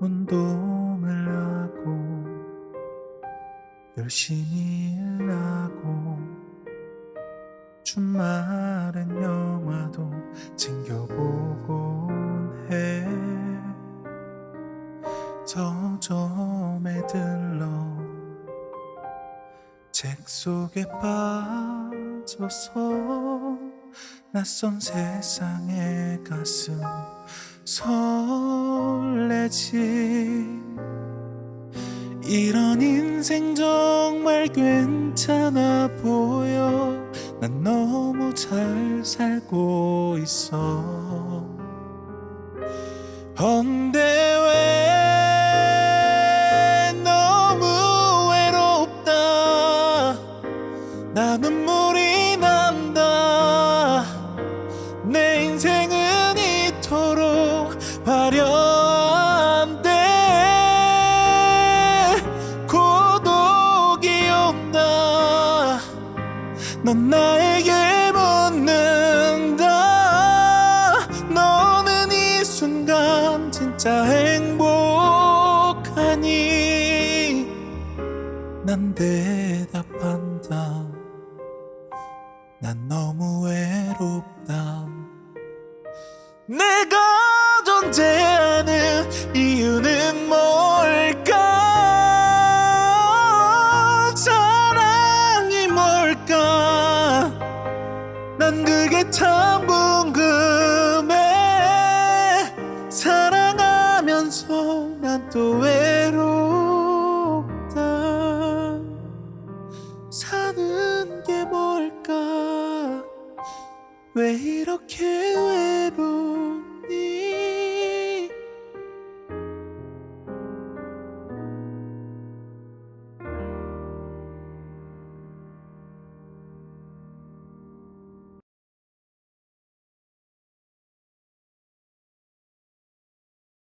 운동을 하고 열심히 일하고 주말엔 영화도 챙겨보곤 해. 서점에 들러 책 속에 빠져서 낯선 세상에 가슴 설레지. 이런 인생 정말 괜찮아 보여. 난 너무 잘 살고 있어. 헌데 왜 너무 외롭다? 나 눈물 넌 나에게 묻는다. 너는 이 순간 진짜 행복하니. 난 대답한다. 난 너무 외롭다. 내가 존재하는 이 난 그게 참 궁금해. 사랑하면서 난 또 외롭다. 사는 게 뭘까? 왜 이렇게 외로니